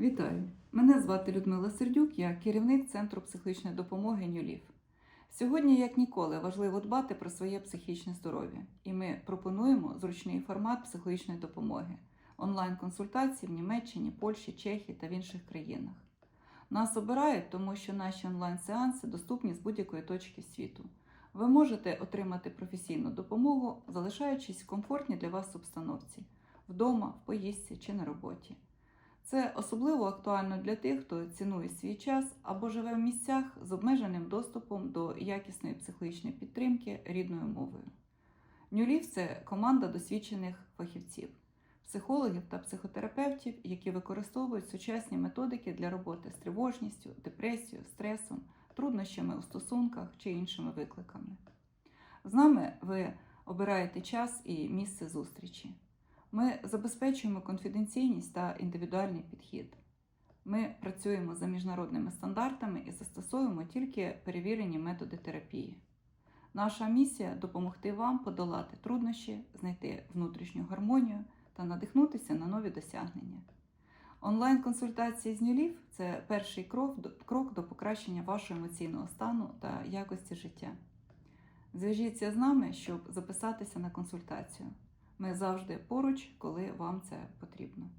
Вітаю! Мене звати Людмила Сердюк, я керівник Центру психологічної допомоги Нюлів. Сьогодні, як ніколи, важливо дбати про своє психічне здоров'я, і ми пропонуємо зручний формат психологічної допомоги, онлайн-консультації в Німеччині, Польщі, Чехії та в інших країнах. Нас обирають, тому що наші онлайн-сеанси доступні з будь-якої точки світу. Ви можете отримати професійну допомогу, залишаючись в комфортній для вас обстановці вдома, в поїздці чи на роботі. Це особливо актуально для тих, хто цінує свій час або живе в місцях з обмеженим доступом до якісної психологічної підтримки рідною мовою. Нюлів це команда досвідчених фахівців, психологів та психотерапевтів, які використовують сучасні методики для роботи з тривожністю, депресією, стресом, труднощами у стосунках чи іншими викликами. З нами ви обираєте час і місце зустрічі. Ми забезпечуємо конфіденційність та індивідуальний підхід. Ми працюємо за міжнародними стандартами і застосовуємо тільки перевірені методи терапії. Наша місія допомогти вам подолати труднощі, знайти внутрішню гармонію та надихнутися на нові досягнення. Онлайн-консультації з нюлів це перший крок до, покращення вашого емоційного стану та якості життя. Зв'яжіться з нами, щоб записатися на консультацію. Ми завжди поруч, коли вам це потрібно.